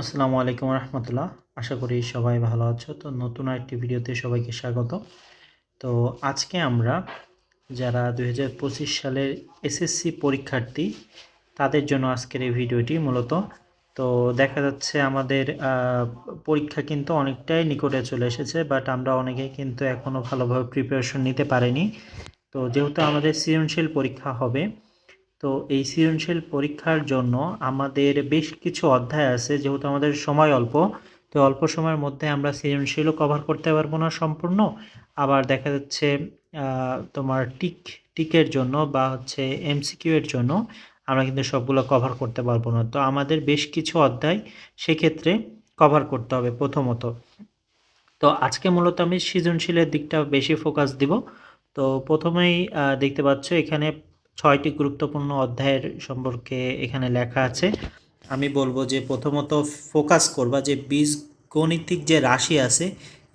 আসসালামু আলাইকুম রহমতুল্লাহ। আশা করি সবাই ভালো আছো। তো নতুন একটি ভিডিওতে সবাইকে স্বাগত। তো আজকে আমরা যারা দুই হাজার পঁচিশ সালের এসএসসি পরীক্ষার্থী, তাদের জন্য আজকের এই ভিডিওটি মূলত। তো দেখা যাচ্ছে আমাদের পরীক্ষা কিন্তু অনেকটাই নিকটে চলে এসেছে, বাট আমরা অনেকেই কিন্তু এখনও ভালোভাবে প্রিপারেশন নিতে পারিনি। তো যেহেতু আমাদের সৃজনশীল পরীক্ষা হবে তো এই সৃজনশীল পরীক্ষার জন্য আমাদের বেশ কিছু অধ্যায় আছে, যেহেতু আমাদের সময় অল্প, তো অল্প সময়ের মধ্যে আমরা সৃজনশীলও কভার করতে পারব না সম্পূর্ণ। আবার দেখা যাচ্ছে তোমার টিক, টিকের জন্য বা হচ্ছে এমসিকিউ এর জন্য আমরা কিন্তু সবগুলো কভার করতে পারব না। তো আমাদের বেশ কিছু অধ্যায় সেক্ষেত্রে কভার করতে হবে প্রথমত। তো আজকে মূলত আমি সৃজনশীলের দিকটা বেশি ফোকাস দিব। তো প্রথমেই দেখতে পাচ্ছ এখানে ছয়টি গুরুত্বপূর্ণ অধ্যায়ের সম্পর্কে এখানে লেখা আছে। আমি বলব যে প্রথমত ফোকাস করবা যে বীজগণিতিক যে রাশি আছে,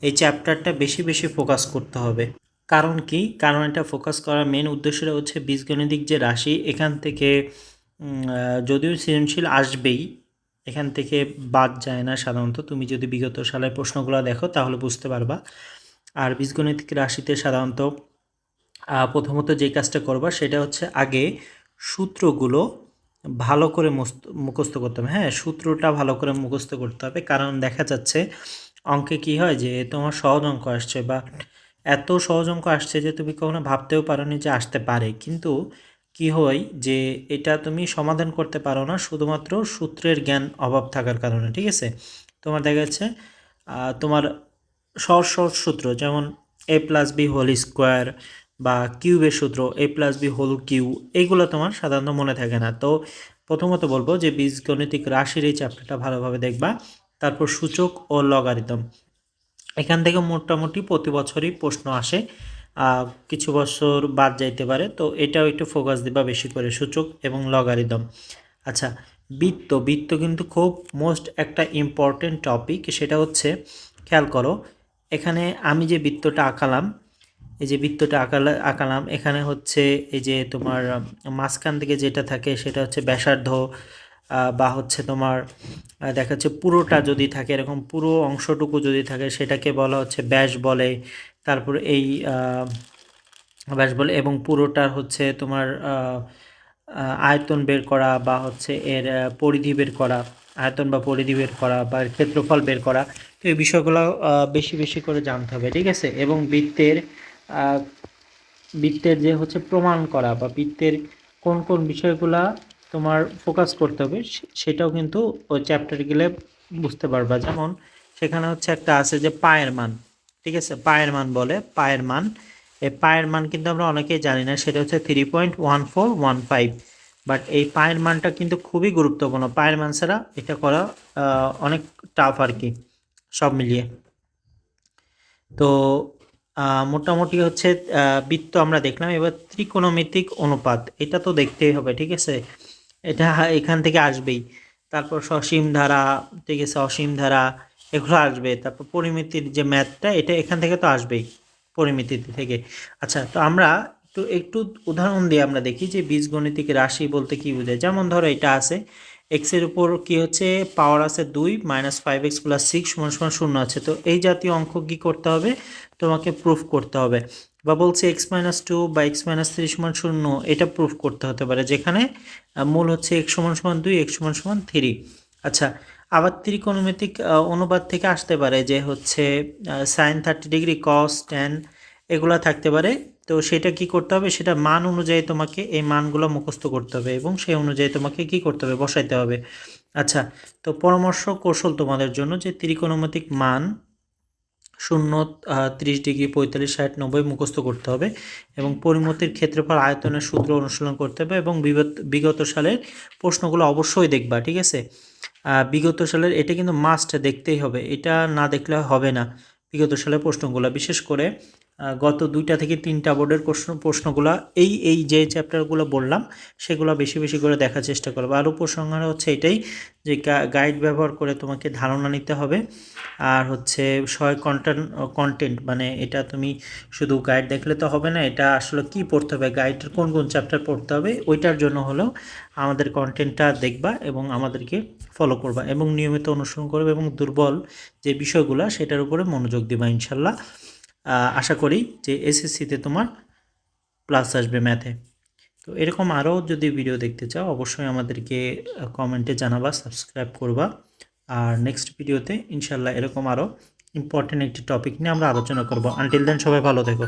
এই চ্যাপ্টারটা বেশি বেশি ফোকাস করতে হবে। কারণ কি? কারণ এটা ফোকাস করার মেন উদ্দেশ্যটা হচ্ছে বীজগণিতিক যে রাশি, এখান থেকে যদিও সৃজনশীল আসবেই, এখান থেকে বাদ যায় না সাধারণত। তুমি যদি বিগত সালের প্রশ্নগুলো দেখো, তাহলে বুঝতে পারবা। আর বীজগণিতিক রাশিতে সাধারণত প্রথমত যে কাজটা করবা সেটা হচ্ছে আগে সূত্রগুলো ভালো করে মুখস্থ করতে হবে। হ্যাঁ সূত্রটা ভালো করে মুখস্থ করতে হবে। কারণ দেখা যাচ্ছে অঙ্কে কি হয় যে তোমার সহজ অঙ্ক আসছে বা এত সহজ অঙ্ক আসছে যে তুমি কখনো ভাবতেও পারোনি যে আসতে পারে। কিন্তু কি হয় যে এটা তুমি সমাধান করতে পারো না শুধুমাত্র সূত্রের জ্ঞান অভাব থাকার কারণে, ঠিক আছে? তোমার দেখা যাচ্ছে তোমার সহজ সহজ সূত্র যেমন A plus B whole square বা কিউবের সূত্র A plus B whole Q এইগুলো তোমার সাধারণত মনে থাকে না। তো প্রথমত বলব যে বীজগণিতিক রাশির এই চ্যাপ্টারটা ভালোভাবে দেখবা। তারপর সূচক ও লগারিদম। এখান থেকে মোটামুটি প্রতি বছরই প্রশ্ন আসে। কিছু বছর বাদ যাইতে পারে, তো এটাও একটু ফোকাস দিবা বেশি করে, সূচক এবং লগারিদম। আচ্ছা বৃত্ত। বৃত্ত কিন্তু খুব মোস্ট একটা ইম্পর্টেন্ট টপিক সেটা হচ্ছে, খেয়াল করো, এখানে আমি যে বৃত্তটা আঁকালাম এই যে বৃত্তটা আঁকালা, আঁকালাম, এখানে হচ্ছে এই যে তোমার মাঝখান থেকে যেটা থাকে সেটা হচ্ছে ব্যাসার্ধ বা হচ্ছে তোমার দেখা যাচ্ছে পুরোটা যদি থাকে, এরকম পুরো অংশটুকু যদি থাকে সেটাকে বলা হচ্ছে ব্যাস বলে। তারপর এই ব্যাস বলে এবং পুরোটার হচ্ছে তোমার আয়তন বের করা বা হচ্ছে এর পরিধি বের করা, আয়তন বা পরিধি বের করা বা ক্ষেত্রফল বের করা। তো এই বিষয়গুলো বেশি বেশি করে জানতে হবে, ঠিক আছে? এবং বৃত্তের বৃত্তের যে হচ্ছে প্রমাণ করা বা বৃত্তের কোন কোন বিষয়গুলা তোমার ফোকাস করতে হবে সেটাও কিন্তু ওই চ্যাপ্টার গেলে বুঝতে পারবা। যেমন সেখানে হচ্ছে একটা আছে যে পায়ের মান, ঠিক আছে? পায়ের মান বলে, পায়ের মান। এই পায়ের মান কিন্তু আমরা অনেকেই জানি না, সেটা হচ্ছে three point one four one five but এই পায়ের মানটা কিন্তু খুবই গুরুত্বপূর্ণ। পায়ের মান ছাড়া এটা করা অনেক টাফ আর কি, সব মিলিয়ে। তো মোটামুটি হচ্ছে বৃত্ত আমরা দেখলাম। এবার ত্রিকোণমিতিক অনুপাত, এটা তো দেখতেই হবে, ঠিক আছে? এটা এখান থেকে আসবেই। তারপর সসীম ধারা, ঠিক আছে, অসীম ধারা, এগুলো আসবে। তারপর পরিমিতির যে ম্যাথটা, এটা এখান থেকে তো আসবেই পরিমিতি থেকে। আচ্ছা তো আমরা একটু একটু উদাহরণ দিয়ে আমরা দেখি যে বীজগণিতিক রাশি বলতে কি বোঝায়। যেমন ধরো, এটা আছে এক্সের উপর কি হচ্ছে? পাওয়ার আছে দুই minus five x plus six সমান সমান শূন্য আছে। তো এই জাতীয় অঙ্ক কি করতে হবে? তোমাকে প্রুফ করতে হবে। বা বলছে এক্স মাইনাস টু বা এক্স মাইনাস থ্রি সমান শূন্য, এটা প্রুফ করতে হতে পারে। যেখানে মূল হচ্ছে এক্স সমান সমান দুই এক্স সমান সমান থ্রি আচ্ছা আবার ত্রিকোণমিতিক অনুপাত থেকে আসতে পারে যে হচ্ছে sine thirty degree cos ten এগুলা থাকতে পারে তো সেটা কি করতে হবে? সেটা মান অনুযায়ী তোমাকে এই মানগুলো মুখস্থ করতে হবে এবং সেই অনুযায়ী তোমাকে কি করতে হবে? বসাইতে হবে। আচ্ছা তো পরামর্শ কৌশল তোমাদের জন্য যে ত্রিকোণমিতিক মান শূন্য ত্রিশ ডিগ্রি, পঁয়তাল্লিশ, ষাট, নব্বই মুখস্থ করতে হবে এবং পরিমতির ক্ষেত্রফল আয়তনের সূত্র অনুশীলন করতে হবে এবং বিগত সালের প্রশ্নগুলো অবশ্যই দেখবা, ঠিক আছে? বিগত সালের এটা কিন্তু মাস্ট দেখতেই হবে। এটা না দেখলে হবে না বিগত সালের প্রশ্নগুলো। বিশেষ করে গত দুইটা থেকে তিনটা বোর্ডের প্রশ্ন, প্রশ্নগুলো এই এই যে চ্যাপ্টারগুলো বললাম, সেগুলো বেশি বেশি করে দেখার চেষ্টা করবে। আর উপসংহার হচ্ছে এটাই যে গাইড ব্যবহার করে তোমাকে ধারণা নিতে হবে। আর হচ্ছে সহায়ক কন্টেন্ট কন্টেন্ট মানে এটা তুমি শুধু গাইড দেখলে তো হবে না, এটা আসলে কি পড়তে হবে? গাইডের কোন কোন চ্যাপ্টার পড়তে হবে? ওইটার জন্য হলেও আমাদের কন্টেন্টটা দেখবা এবং আমাদেরকে ফলো করবা এবং নিয়মিত অনুসরণ করবে এবং দুর্বল যে বিষয়গুলো, সেটার উপরে মনোযোগ দিবা ইনশাল্লাহ। আশা করি যে এসএসসিতে তোমার প্লাস আসবে ম্যাথে তো এরকম আরও যদি ভিডিও দেখতে চাও, অবশ্যই আমাদেরকে কমেন্টে জানাবা সাবস্ক্রাইব করবা। আর নেক্সট ভিডিওতে ইনশাল্লাহ এরকম আরও ইম্পর্টেন্ট একটি টপিক নিয়ে আমরা আলোচনা করব। আনটিল দেন সবাই ভালো থেকো।